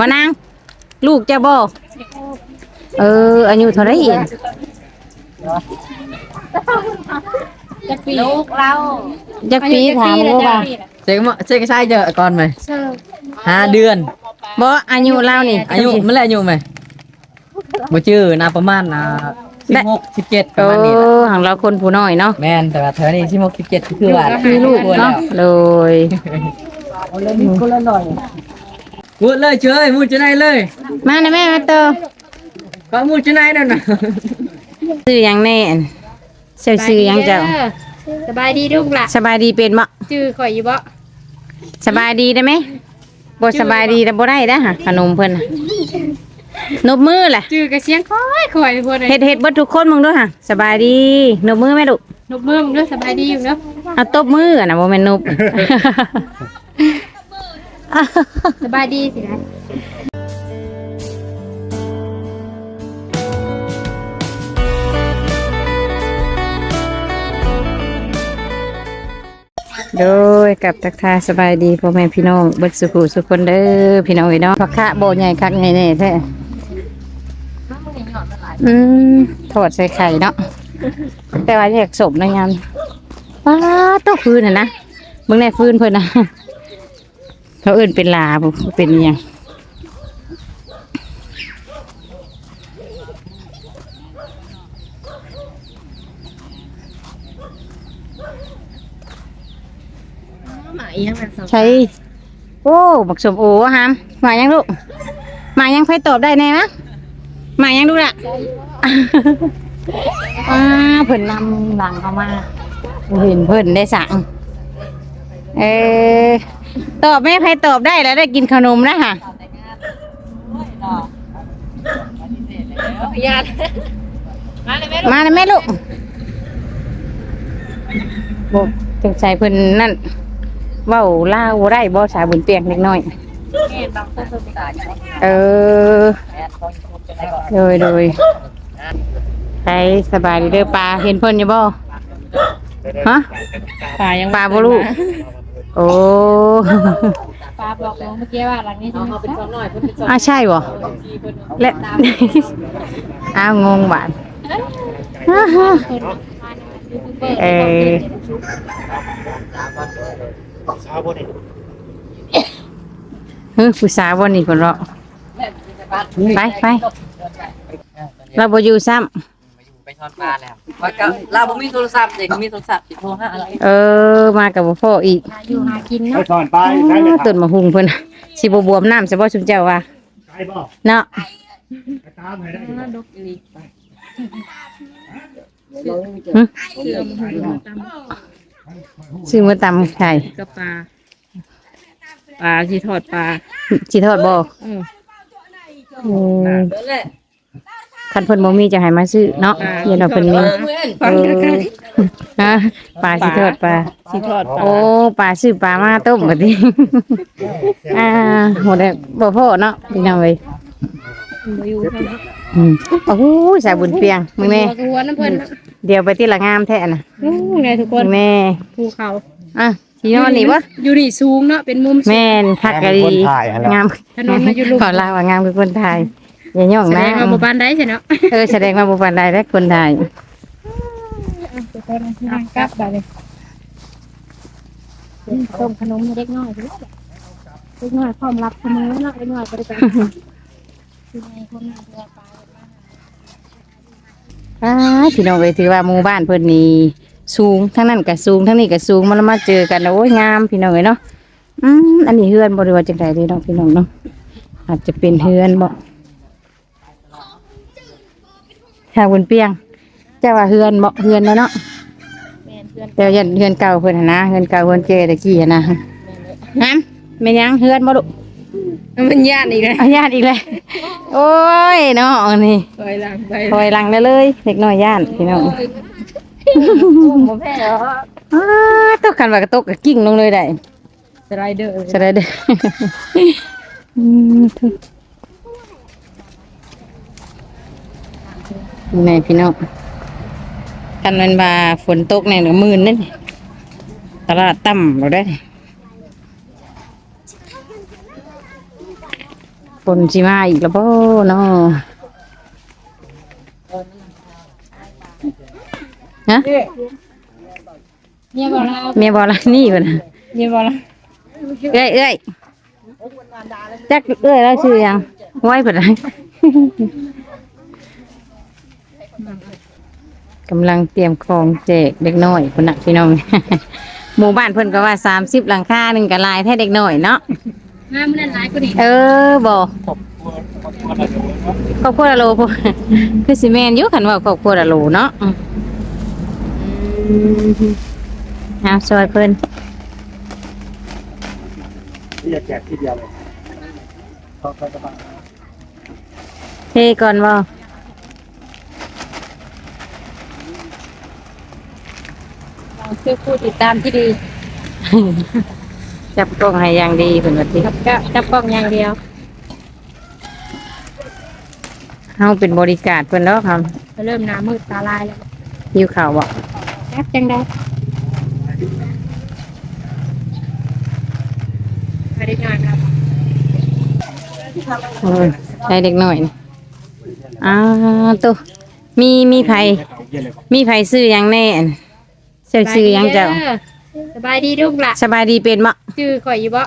มานางลูกจะบ่เอออายุเท่าไหรเองจะปีลูกเราจักปีถามลูกว่าเช็คมาเช็คใช่เจอก่อนไหมห้าเดือนบ่อายุเรานี่อายุไม่แลอายุไหมบ่ชื่อนาประมาณนะสิบหกสิบเจ็ดประโอ้มาณนี้แหละหังเราคนผู้น้อยเนาะแม่นแต่ว่าเธอนี่สิบหกสิบเจ็ดคือว่าคือลูกเนาะโดย พูดเลยเชยพูดจะไหนเลยมานะแม่มาเตอก็พูดจะไหนนั่นน่ะซื้อหยังแน่อันเสื้อซื้อหยังเจ้าสบายดีลูกล่ะสบายดีเป็นบ่จื้อข่อยอยู่บ่สบายดีได้ไหมบ่สบายดีแต่บ่ได้นะขนมเพิ่นน่ะนบมือแหละจื้อกระเสียงข่อยข่อยพวกนั้นเฮ็ดเฮ็ดเบิดทุกคนมึงด้วยค่ะสบายดีนบมือไหมลูกนบมือมึงเด้อสบายดีอยู่เนาะเอาตบมืออะนะบ่แม่นนบ สบายดีสินะโดยกับทักทายสบายดีพ่อแม่พี่น้องเบิดสุขุสุขคนเด้อพี่น้องเอ้ยเนาะผักคะโบใหญ่คักใหญ่แน่แท้อืมทอดใส่ไข่เนาะแต่ว่าแยกศพนะยันป้าต้องฟืนน่ะนะมึงแน่ฟืนเพิ่นนะ เขาเอื่นเป็นลาบ่เป็นอิหยังหมาอีหยังน่ะสาวใช่โอ้บักสมโอฮามมายังลูกมายังไฟตอบได้แน่นะมายังลูกละอ้าเพิ่นนำหลังเข้ามาบ่เห็นเพิ่นได้สั่งเออ ตอบแม่ไฟตอบได้แล้วได้กินขนมนะค่ะญาติมาเลยแม่มาเลยแม่ลูกโบจงใจเพิ่นนั่นเว้าล่าวบ่ได้บ่สาบุญเปียงเล็กน้อยแม่บางคนเพิ่นตายเออโดยโดยไปสบายดีเด้อปลาเห็นเพิ่นอยู่บ่ฮะปลายังปลาบ่ลูกโอ้ปลาบอกน้องเมื่อกี้ว่าหลังนี้เอาเป็นสองหน่อยเพิ่นเป็นสองอ้าวใช่บ่และอ้าวงงบาดเออเฮ้ยผู้สาววันนี้คนเราะไปไปเราบ่อยู่ซ้ำไป ทอดปลาแล้วว่าก็เราบ่มีโทรศัพท์เด็กมีโทรศัพท์สิโทรหาอะไรเออ มากับบ่พ่ออีกอยู่หากินไปเนาะถอนไปใช่ไหมครับต้นมะฮุงเพิ่นสิบ่บวมน้ำสิบ่ชุมเจ้าว่าใช่ป่ะเนาะไปตามให้ได้อยู่ดกอีหลีซื้อมาตำไข่กับปลาปลาที่ทอดปลาสิทอดบ่เอออืมเด้อแหละ คันเพิ่นบ่มีจะให้มาซื้อเนาะเย็นว่าเพิ่นมีเออเพื่อนเออฮะปลาสิทอดปลาที่ทอดปลาโอ้ปลาซื้อปลามาต้มบัดนี้ อ่าโหได้บ่พอเนาะพี่น้องเอ้ยบ่อยู่เท่านั้นอืมโอ้โหสายบุญเปียงมึงแน่ตัวหัวน้ำเพิ่นเดี๋ยวไปที่ละงามแท้น่ะโอ้ไงทุกคมึนงแน่ภูเขาอะสินอนนี่บ่อยู่นี่สูงเนาะเป็นมุมสูงแม่นคักกะดีงามถนนมันอยู่ลุ่ม ขอลาว่างามคือคนไทย อย่าย่องแสดนะงว่าหมู่บ้านได้ใช่เนาะเออแสดงว่าบุปผาได้และคนไทยกลับไปเลยต้มขนมให้เด็กน้อยเด้อเด็กน้อยพร้อมรับเสมอเนาะเด็กน้อยบ่ได้ไปคือในคนมาเรือปลาอ้าพี่น้องเอ้ยถือว่าหมู่บ้านเพิ่นนี่สูงทั้งนั้นก็สูงทั้งนี้ก็สูงมันมาเจอกันแล้วโอ้ยงามพี่น้องเอ้ยเนาะอืมอันนี้เฮือนบ่ได้ว่าจังไดเด้เนาะพี่น้องเนาะอาจจะเป็นเฮือนบ่ ถ้าบนเปียงเจ้าว่าเฮือนบ่เฮือนแล้วเนาะแม่นเพื่อนแต่ยันเฮือนเก่าเพิ่นหั่นนะเฮือนเก่าเฮือนเจตะกี้หั่นนะฮะแม่นยังเฮือนบ่ลูกมันญาติอีกแล้วอาญาติอีกเลยโอ้ยเนาะนี่ถอยหลังไปถอยหลังได้เลยเล็กน้อยย่านพี่น้องบ่แพ้เหรออ้าตกกันว่ากระตกกระกิ่งลงเลยได้สไลเดอร์จะได้เด้ออืมทุกนี่ แม่พี่น้องกันมันบาฝนตกในหนึ่งมื่นนั่นนี่ตลาดต่ำเราได้ฝนสิมาอีกแล้วบ่เนาะฮะเนี่ยบอกเราเมียบอกละนี่เพิ่นน่ะเนี่ยบอกเราเอ้ยเอ้ยจักเอ้ยแล้วชื่อหยังไว้เพิ่นน่ะ กำลังเตรียมของแจกเด็กน้อยพุ่นน่ะพี่น้อง หมู่บ้านเพิ่นก็ว่า30หลังคาหนึงก็หลายแท้เด็กน้อยเนาะงานมันนั่นหลายกว่านี้เออบ่ครอบครัวละโลพวกคือสิแม่นอยู่คันว่าครอบครัวละโลเนาะอืมเอาซอยเพิ่นที่จะแจกทีเดียวเลยเขาเขาจะมาเทก่อนบ่เรา คือผู้ติดตามที่ดีจับกล้องให้อย่างดีเพิ่นว่าติกับก็จับกล้องอย่างเดียวเฮาเป็นบริการเพิ่นเนาะครับเริ่มหน้ามืดตาลายแล้วหิวข้าวบ่แป๊บจังได้ไม่ได้งานครับเออให้เด็กน้อยนี่อ้าวตุมีมีไผเย็นเลยมีไผซื้อหยังแน่อัน เจ้าซื้อหยังเจ้า สบายดีลูกหล่ะสบายดีเป็นบ่ชื่อข่อยอยู่บ่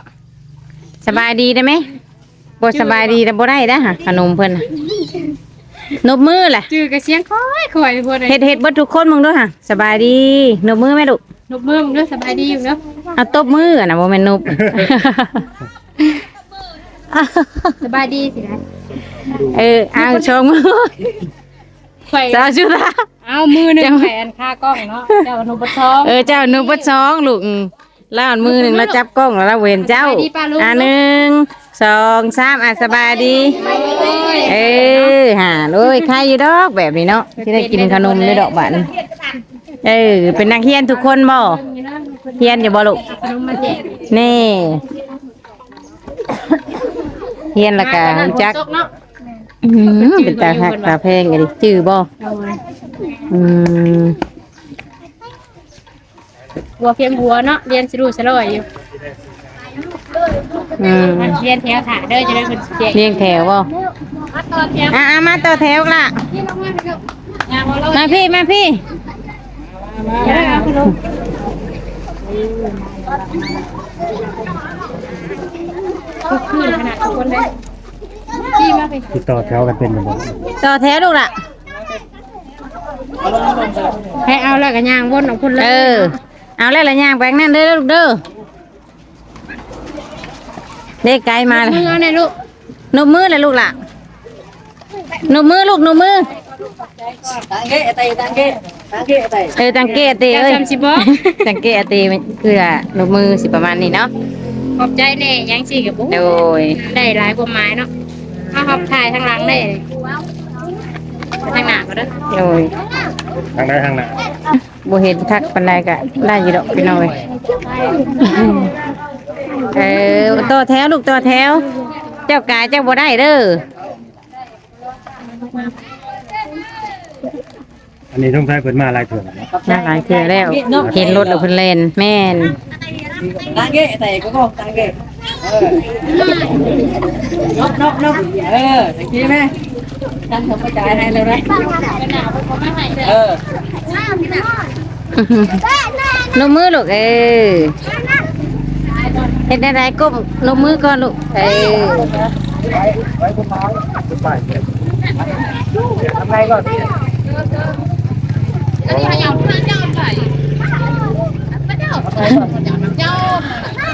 สบายดีได้ไหมบ่สบายดีแต่บ่ได้นะฮะขนมเพิ่นน่ะนบมือล่ะชื่อกระเสียงข่อยข่อยบ่ได้เฮ็ดเฮ็ดเบิดทุกคนมึงด้วยค่ะสบายดีนบมือไหมลูกนบมือมึงเด้อสบายดีอยู่เนาะเอาตบมืออะนะบ่แม่นนบ สบายดีสินะ เออเอาชมมือ ข่อยสาวชุดาเอามือหนึงแขวนค่ากล้องเนาะเจ้าอนุปทองเออเจ้าหนูบ่สองลูกอืมแล้วอันมือหนึงแล้วจับกล้องแล้วเราเว้นเจ้าสบายดีป้าลุงอะหนึ่งสองสามอะสบายดี เออหาเลยใครอยู่ดอกแบบนี้เนาะที่ได้กินขนมในดอกบันเออเป็นนักเรียนทุกคนบ่เรียนอยู่บ่ลูกขนมมาแจกนี่เฮียนและกาจักตกเนาะ อืมเป็นตาหักตาแพงไงดิจื้อบ่เอาไว้อืมหัวเพียงหัวเนาะเรียนสิรู้สลอยอยู่อืมเรียนแถวถ่าเด้อจะได้เป็นแจกเรียงแถวบ่มาต่อแถวอะอะมาต่อแถวล่ะพี่ลงมาเถอะงานบ่เรามาพี่มาพี่อย่าเอาไปลงทุกคืนขนาดทุกคนเลยจี้มาไป ติดต่อแถวกันเป็นเหมือนกันต่อแถวลูกล่ะ ให้เอาแล้วก็ย่างวนออกพุ่นเลเอยอเอาแล้วละย่างไปนั่นเด้อลูกเด้อเด็กไกลมาเลยมือเอาในลูกนบมือเลยลูกล่ะนบมือลูกนบมือตังเกะไตตังเกะตังเกะไตเออตังเกตตีเจ้าเอ้ยจำสิบ่สังเกตตีคือนบมือสิประมาณนี้เนาะขอบใจแน่ยังสิกับปุ๊โดยได้หลายกว่าไม้เนาะ ถ้าขอบถ่ายทางหลังได้ทางหน้าก็ได้โดยทางใดทางหนึ่งบ่เห็นคักปานใดก็ได้อยู่ดอกพี่น้อยเออต่อแถวลูกต่อแถว เจ้ากายเจ้าบ่ได้เด้ออันนี้ต้องใช้เพิ่นมาหลายเถื่อนน่าหลายเทื่อแล้ว เห็นรถแล้วเพิ่นเล่นแม่น ตังเกะไตก็ก็ตังเกะเออนกนกนกเออตะกี้แม่ฉันทำกระจายให้เลยนะเออลงมือลูกเออเฮ็ดได้ๆก้มลงมือก่อนลูกเออทำไงก่อนเ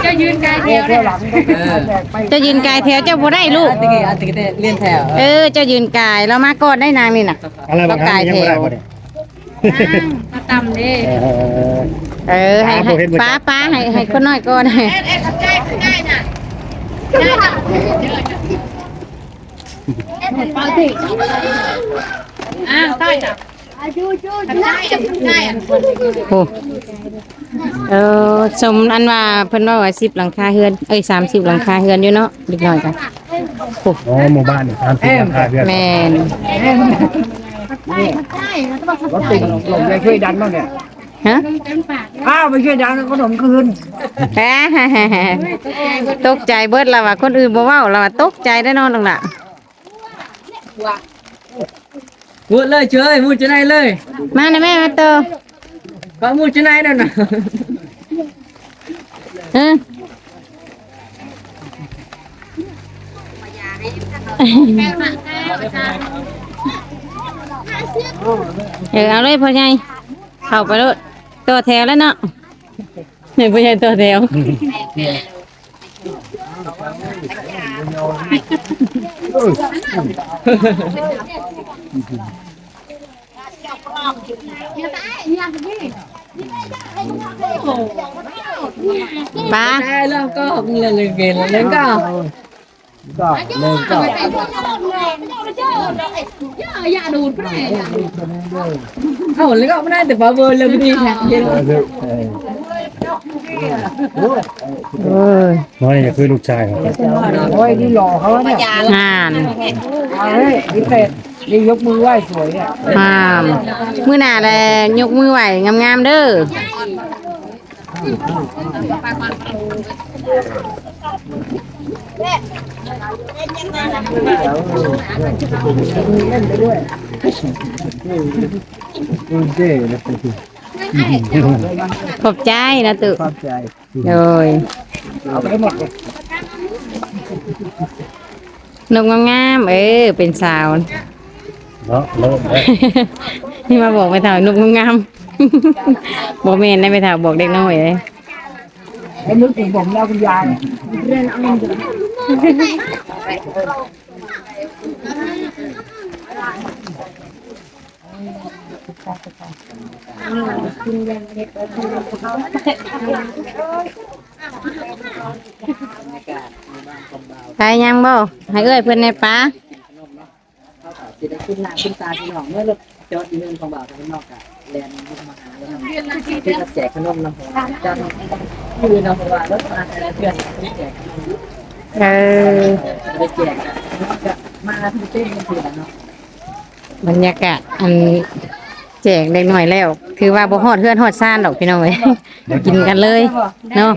จ้ายืนกายเดียวเลยเออเจ้ายืนกายแถวเจ้าบ่ได้ลูกตะกี้ตะกี้เลียนแถวเออเจ้ายืนกายแล้วมาก่อนได้นางนี่น่ะอะไรบางครั้งยังไม่ได้บ่เนี่ยมาต่ำเด้เออเออให้ให้ป้าป้าให้ให้คนน้อยก่อนให้อ้าวใต้จ้ะจูจูจูได้ได้ โอ้เออสมอันว่าเพิ่นว่าว่า10หลังคาเฮือนเอ้ย30หลังคาเฮือนอยู่เนาะเล็กน้อยกันโอ้อ๋อหมู่บ้านนี่ทำสิราคาเพื่อนแม่นรถติดลมยังช่วยดันบ้างเนี่ยฮะอ้าวไม่ใช่ดังขนมคืนแหมตกใจเบิดแล้วว่าคนอื่นบ่เว้าแล้วว่าตกใจได้อนอนตรงน่ะ มุดเลยเชยมุดจะไหนเลยมานะแม่มาเตอก็มุดจะไหนนั่นน่ะเออเออเอาเลยพ่อใหญ่เข้าไปรถตัวแถวแล้วเนาะนี่พ่อใหญ่ตัวแถว ป้าได้แล้วก็เล่นเล่นเกมเล่นก็ก็ เอ้าเล่นก็ไม่ได้แต่พอเบอร์เลยไม่ดีแท้เย็นเออน้อยนี่คือลูกชายครับโอ้ยนี่หล่อเขาเนี่ยงานเอาเฮ้ยนี่เป็ดนี่ยกมือไหว้สวยเนี่ยงามมือหน้าแลยกมือไหวงามๆเด้ออืมเจ๊นะ ขอบใจนะตุความใจโดยเอาไปหมดเลยนกงามๆเออเป็นสาวเนาะเริ่มแล้วนี่มาบอกไปถามนกงามๆบอกเมนได้ไปถามบอกเด็กน้อยเลยไอ้นึกถึงผมแล้วคุณยาย ไปยังบ่ให้เอ้ยเพิ่นในป้าจะได้ขึ้นหน้าขึ้นตาพี่น้องเมื่อรถจอดยืนของบ่าวข้างนอกอะแลนด์มาหาแล้วที่จะแจกขนมน้ำหอมจังคือน้ำหอมรถมาแต่ละเพื่อนแจกเออไปแจกก็มาที่เต้นกันทีละเนาะบรรยากาศอัน แจกเด็กหน่อยแล้วถือว่าบ่ฮอดเฮือนฮอดซ่านดอกพี่น้องเอ้ยกินกันเลยเนาะ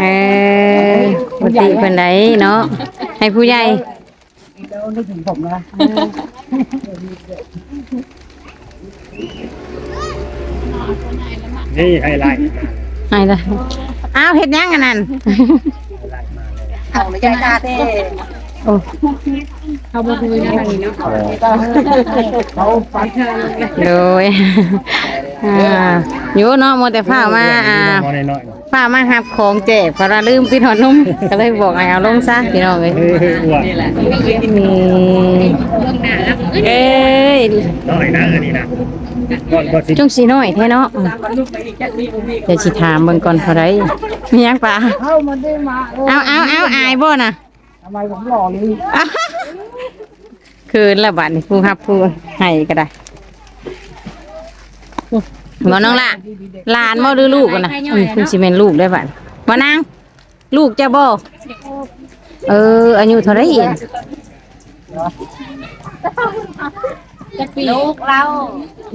เออปกติเพิ่นไดเนาะให้ผู้ใหญ่แล้วนึกถึงผมนะนี่ไฮไลท์ให้ละอ้าวเฮ็ดหยังอันนั้นเอาไม่ใช่ตาเต้ โอ้เนาะเขาฟันโดยอ่าอยู่เนาะมัวแต่ฟ้ามาอ่าน้ามาหับของแจกเพราะว่าลืมปิดหอดนุ่มก็เลยบอกให้เอาลงซะพี่น้องเอ้ยนี่แหละเอ้ยน้อยนะอันนี้นะก่อนก็สิจงสีน้อยแท้เนาะเดี๋ยวสิถามเบิ่งก่อนเท่าไรมียังปะเอาเอาเอาอายบ่น่ะ ทำไมผมหล่อเลยคืนละบาทนี่ผู้ฮับผู้ให้ก็ได้บ่น้องละหลานบ่หรือลูกกันนะอืมคุณสิแม่นลูกได้บาดบ่นางลูกจะบ่เอออายุเท่าไรอีกลูกเรา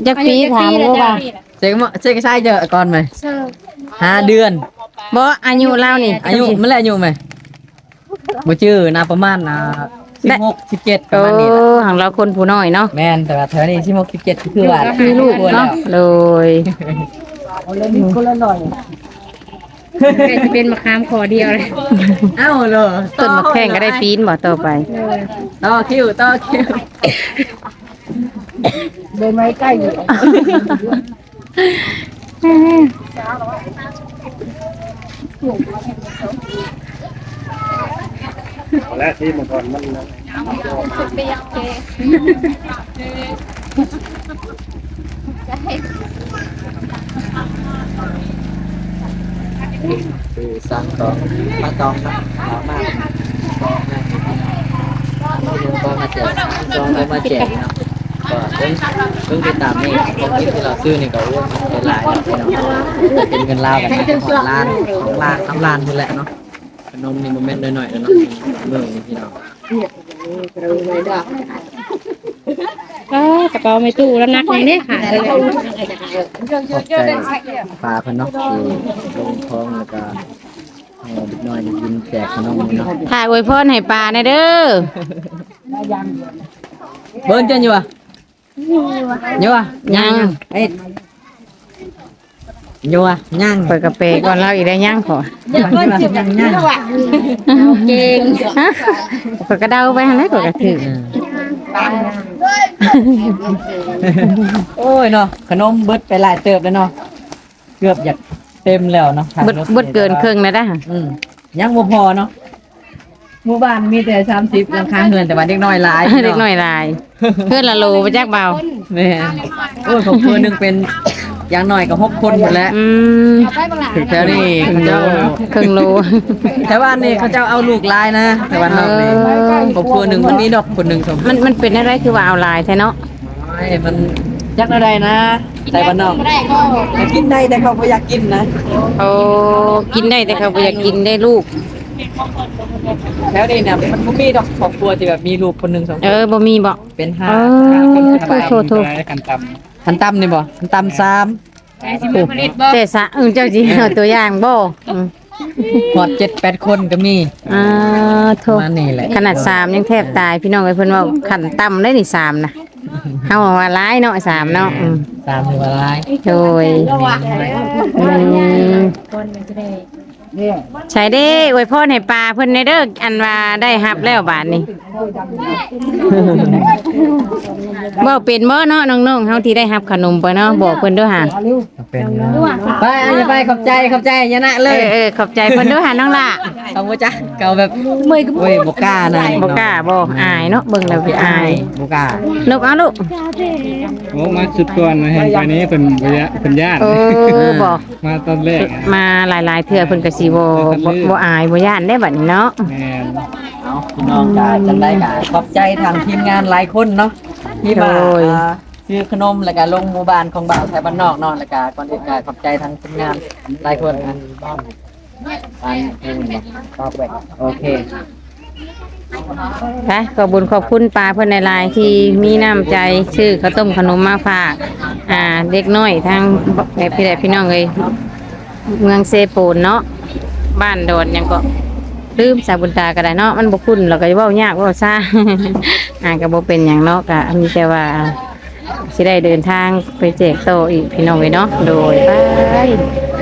จักปีถามบ่ว่าเจ๊กเจ๊กใช่เจอก่อนไหมห้าเดือนบ่อายุเรานี่อายุมันแหละอายุไหม บ่ชื่อนาประมาณนะสิบหกสิบเจ็ดปเอระมาณนี้แหละอของเราคนผู้น้อยเนาะแม่นแต่ว่าเธอนี่สิบหกสิบเจ็ดคือว่ามีลูกเนาะโดยเอาเลยนิดคนละหน่อยจะเป็นมะขามขอเดียวเลยเอ้าเลยต้นมะแข้งก็ได้ปีนบ่ต่อไปต่อคิวต่อคิวเดินมาใกล้อยู่ และที่มันก่อนมันนะคือสั่งต่อมาตองนะหอมากก็มาแจกจองก็มาแจกนะก็เพิ่งเพิ่งไปตามนี่ของที่เราซื้อนี่ก็ร่วมเป็นหลายเป็นเงินลาวกันของล้านของล้านทำล้านนี่แหละเนาะ นมนี่โมเมนต์หน่อยๆแล้วเนาะเมื่อนี้พี่น้องก็กระเป๋าไม่ตู้แล้วนักนี่เนี่ยค่ะเลยขอบใจปลาเพิ่นเนาะที่ลงท้องแล้วก็ให้เด็กน้อยได้กินแจกขนมเนาะถ่ายอวยพรให้ปลาแน่เด้อเบิ้นจังอยู่อะอยู่อะยังเอ้ ยอยู่อะย่างเปิดกระเปก่อนเราอีกได้ยังขอยังย่างย่างเก่งฮะเปิดกระเดาไปหันแล้วเปิดกระถือโอ้ยเนาะขนมเบิดไปหลายเติบแล้วเนาะเกือบอยากเต็มแล้วเนาะเบิดเบิดเกินครึ่งแล้วนะอืมยังบ่พอเนาะหมู่บ้านมีแต่30หลังคาเรือนแต่ว่าเด็กน้อยหลายเล็กน้อยลายเพื่อนละโลไปจักเบาแม่นโอ้ยครอบครัวหนึงเป็น อย่างน้อยก็หกคนหมดแล้วอืมถึงแถวนี้เขาเจ้าครึ่งโลแต่ว่านี่เขาเจ้าเอาลูกหลายนะแต่ว่านอกนี่เออ ครอบครัวหนึงมันมีดอกคนหนึงสมมันมันเป็นอะไรคือว่าเอาลายแท้เนาะไอ้มันยักอะไรนะ แต่บ้านนอกแต่กินได้แต่เขาไม่อยากกินนะโอ้กินได้แต่เขาบ่อยากกินได้ลูก แถวนี้เนี่ยมันบ่มีดอกครอบครัวที่แบบมีลูกคนหนึงสองคเอนอบ่มีบ่เป็นห้าเออโทษโทษโทษกันต คันต่ำนี่บ่คันต่ำสามแต่สะเออเจ้าจีเอาตัวอย่างบ่อืมหอดเจ็ดแปดคนก็มีอ่าโทษมานี่แหละขนาดสามยังแทบตายพี่น้องไอ้เพิ่นว่าขันต่ำได้นี่สามนะเฮาว่าร้ายเนาะสามเนาะอืมสามนี่ว่าหลายโดยอืม ใช่เด้อวยพรให้ปลาเพิ่นในเด้ออันว่าได้รับแล้วบาดนี้บ่เป็นบ่เนาะน้องๆเฮาที่ได้รับขนมไปเนาะบอกเพิ่นเด้อหาเป็นไปอย่าไปขอบใจขอบใจอย่านะเอเลยอเออขอบใจเพิ่นเด้อหาน้องล่ะเอาบ่จ้ะเก่าแบบเมื่อยโอ้ยบ่กล้านะบ่กล้าบ่อายเนาะเบิ่งแล้วสิอายบ่กล้าลูกเอาลูกำโอ้มาสุดก่อนมาเห็นไปนี้เป็นระยะเป็นญาติเออบ่มาตอนแรกอะมาหลายๆเทื่อเพิ่นก็สิบ่บ่บ่อายบ่ย่านได้บัดนี้เนาะแม่นเอาพี่น้องกาจังได้กาขอบใจทางทีมงานหลายคนเนาะที่มาอ่าซื้อขนมแล้วก็ลงหมู่บ้านของบ่าวไทยบ้านนอกเนาะแล้วก็ก่อนอื่นก็ขอบใจทางทีมงานหลายคนนะบ้านอืมตอบแบกโอเค ไปขอบคุญขอบคุณป้าเพิ่นในลายๆที่มีน้ำใจชื่อข้าวต้มขนมมาฝาก อ่า เด็กน้อยทางแบบพี่ใดพี่น้องเอ้ยเมืองเซโปนเนาะ บ้านโดดหยังก็ลืมสาบุญตาก็ได้เนาะมันบ่คุ้นเราก็เว้ายากเว้าซ่าอ่าก็บ่เป็นหยังเนาะก็มีแต่ว่าสิได้เดินทางไปแจกโตอีกพี่น้องเอ้ยเนาะโดยไป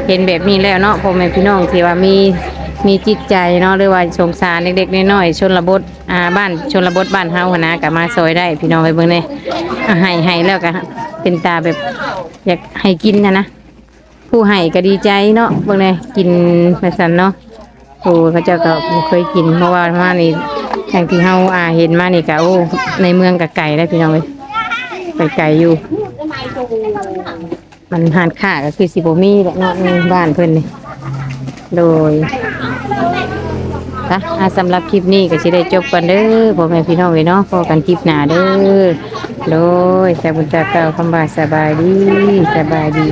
เห็นแบบนี้แล้วเนาะพ่อแม่พี่น้องที่ว่ามีมีจิตใจเนาะหรือว่าสงสารเด็กๆน้อยๆชนบทอ่าบ้านชนระบทบ้านเฮาหนะก็มาซอยได้พี่น้องไปเบิ่งเด้อะให้ให้แล้วก็เป็นตาแบบอยากให้กินนะนะ ผู้ให้ก็ดีใจเนาะเบิ่งเลยกินมาสันเนาะโอ้เขาเจ้าก็บ่เคยกินเพราะว่ามานี่อย่างที่เฮาอ่าเห็นมานี่ก็โอ้ในเมืองก็ไก่ได้พี่น้องเอ้ยไปไก่อยู่ มันหานค่าก็คือสิบ่มีแหละเนาะในบ้านเพิ่นนี่โดยค่ะอ่าสำหรับคลิปนี้ก็สิได้จบกันเด้อพ่อแม่พี่น้องเอ้ยเนาะพบกันคลิปหน้าเด้อโดยแต่บุญตาเก่าคำว่าสบายดีสบายดี